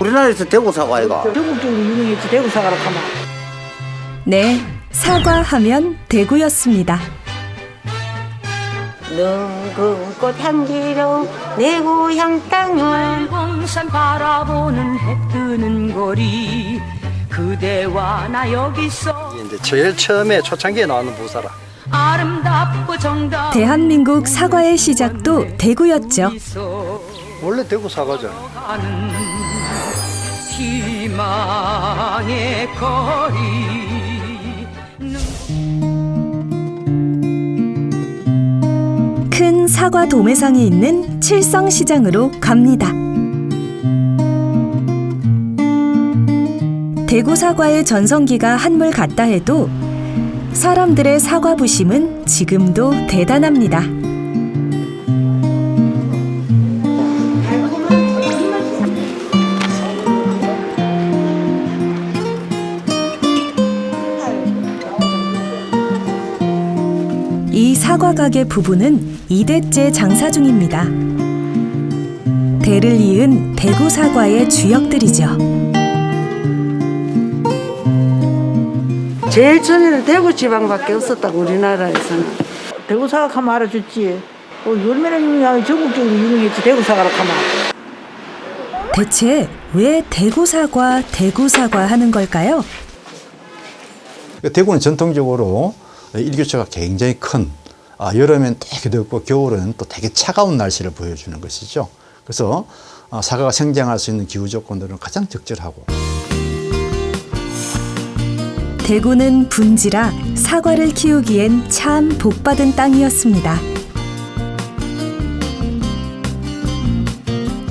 우리나라에서 대구 사과이가. 전국 적으로 유명했지 대구 사과로 가면. 네, 사과하면 대구였습니다. 눈금꽃 향기로운 내 고향 땅은 공산 바라보는 해 뜨는 거리 그대와 나 여기서 이제 제일 처음에 초창기에 나오는 부사라. 아름답고 정답 대한민국 사과의 시작도 대구였죠. 원래 대구 사과잖아. 희망의 거리 큰 사과 도매상이 있는 칠성시장으로 갑니다. 대구 사과의 전성기가 한물 같다 해도 사람들의 사과 부심은 지금도 대단합니다. 이 사과 가게 부부는 2대째 장사 중입니다. 대를 이은 대구 사과의 주역들이죠. 제일 처음에는 대구 지방밖에 없었다고 우리나라에서는 대구 사과 가면 알아줬지. 어, 얼마나 유명해 전국적으로 유명했지 대구 사과로 가면. 대체 왜 대구 사과, 대구 사과 하는 걸까요? 대구는 전통적으로 일교차가 굉장히 큰 아, 여름엔 되게 덥고 겨울은 또 되게 차가운 날씨를 보여주는 것이죠. 그래서 아, 사과가 생장할 수 있는 기후 조건들은 가장 적절하고 대구는 분지라 사과를 키우기엔 참 복받은 땅이었습니다.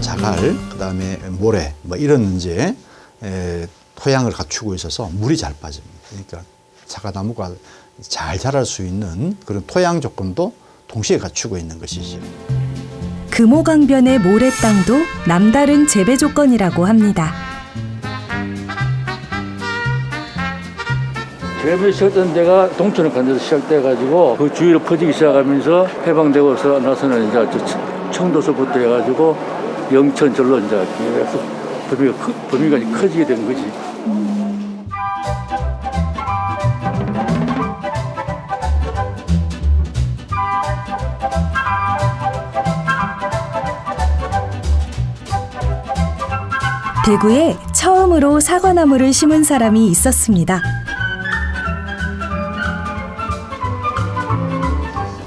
자갈, 그다음에 모래 뭐 이런 이제 에, 토양을 갖추고 있어서 물이 잘 빠집니다. 그러니까 사과나무가 잘 자랄 수 있는 그런 토양 조건도 동시에 갖추고 있는 것이죠. 금호강변의 모래 땅도 남다른 재배 조건이라고 합니다. 재배 시작된 데가 동천을 간 데서 시작돼가지고 그 주위로 퍼지기 시작하면서 해방되고서 나서는 이제 청- 청도서부터 해가지고 영천 절로 이제 계속 범위가, 크, 범위가 이제 커지게 된 거지. 대구에 처음으로 사과나무를 심은 사람이 있었습니다.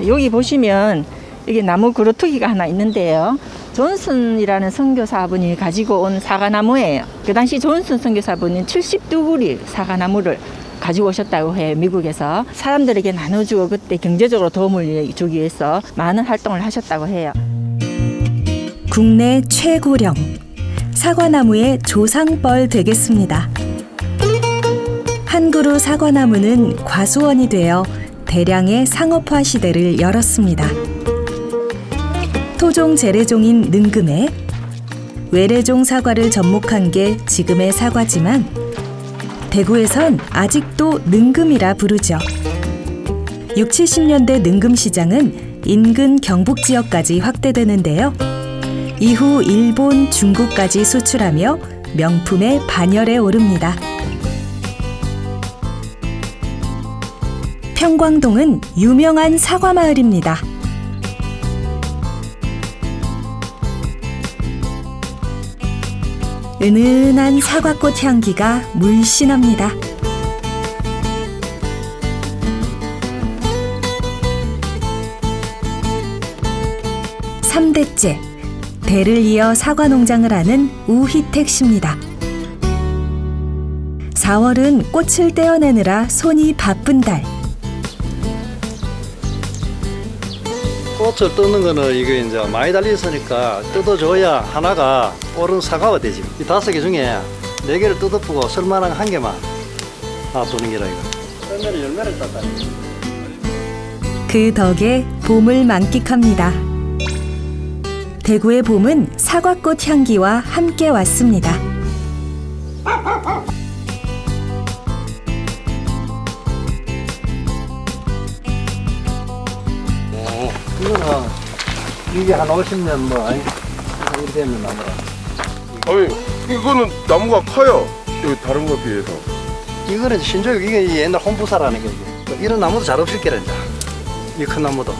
여기 보시면 여기 나무 그루터기가 하나 있는데요. 존슨이라는 선교사분이 가지고 온 사과나무예요. 그 당시 존슨 선교사분은 72그리 사과나무를 가지고 오셨다고 해요. 미국에서 사람들에게 나눠주고 그때 경제적으로 도움을 주기 위해서 많은 활동을 하셨다고 해요. 국내 최고령 사과나무의 조상벌 되겠습니다. 한 그루 사과나무는 과수원이 되어 대량의 상업화 시대를 열었습니다. 토종 재래종인 능금에 외래종 사과를 접목한 게 지금의 사과지만 대구에선 아직도 능금이라 부르죠. 6, 70년대 능금 시장은 인근 경북 지역까지 확대되는데요. 이후 일본, 중국까지 수출하며 명품의 반열에 오릅니다. 평광동은 유명한 사과 마을입니다. 은은한 사과꽃 향기가 물씬합니다. 삼대째 대를 이어 사과 농장을 하는 우희택 씨입니다. 4월은 꽃을 떼어내느라 손이 바쁜 달. 꽃을 뜯는 거는 이게 이제 많이 달려 있으니까 뜯어줘야 하나가 옳은 사과가 되지. 이 다섯 개 중에 네 개를 뜯어보고 쓸만한 한 개만 놔두는 게라 이거. 열매를 땄다. 그 덕에 봄을 만끽합니다. 대구의 봄은 사과꽃 향기와 함께 왔습니다. 이거는 이게 한 50년 뭐 아니 이렇게 되면 나무라. 아니 이거는 나무가 커요. 여기 다른 거에 비해서. 이거는 신조 이게 옛날 홍부사라는 게 이게. 이런 나무도 잘 없을 게라 이제. 이큰 나무도.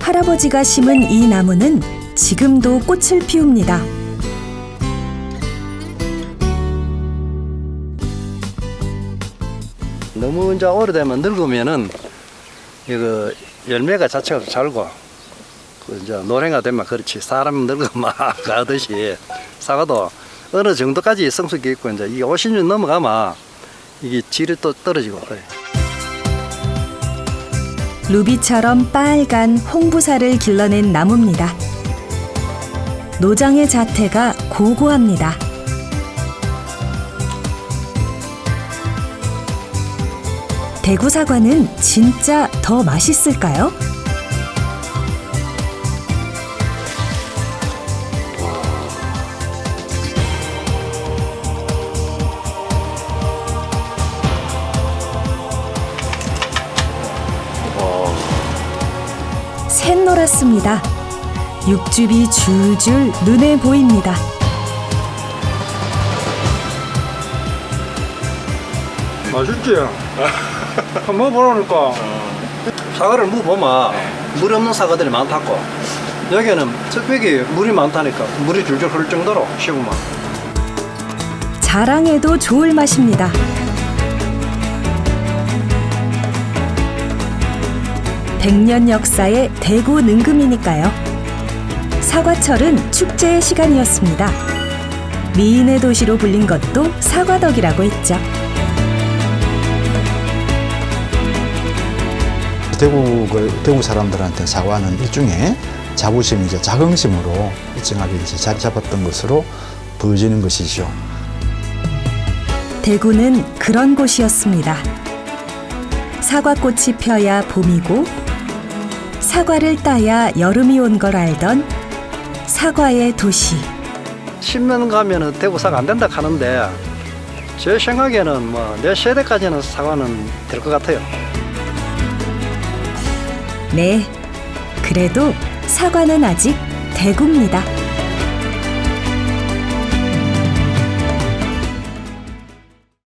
할아버지가 심은 이 나무는 지금도 꽃을 피웁니다. 너무 이제 오래되면 늙으면은 이거 열매가 자체가 잘고 그 이제 노래가 되면 그렇지 사람 늙으면 막 가듯이 사과도 어느 정도까지 성숙이 있고 이제 이게 50년 넘어가면 이게 질이 또 떨어지고 그래. 루비처럼 빨간 홍부사를 길러낸 나무입니다. 노장의 자태가 고고합니다. 대구 사과는 진짜 더 맛있을까요? 샛노랗습니다. 육즙이 줄줄 눈에 보입니다. 맛있지? 한번 먹어보라니까. 사과를 먹어보면 물이 없는 사과들이 많다고. 여기는 특별히 물이 많다니까 물이 줄줄 흐를 정도로 씹으면. 자랑해도 좋을 맛입니다. 백년 역사의 대구 능금이니까요. 사과철은 축제의 시간이었습니다. 미인의 도시로 불린 것도 사과덕이라고 했죠. 대구 그 대구 사람들한테 사과는 일종의 자부심이자 자긍심으로 일정하게 이제 자리 잡았던 것으로 보여지는 것이죠. 대구는 그런 곳이었습니다. 사과꽃이 펴야 봄이고 사과를 따야 여름이 온 걸 알던 사과의 도시. 10년 가면은 대구 사과 안 된다 하는데 제 생각에는 뭐 내 세대까지는 사과는 될 것 같아요. 네, 그래도 사과는 아직 대구입니다.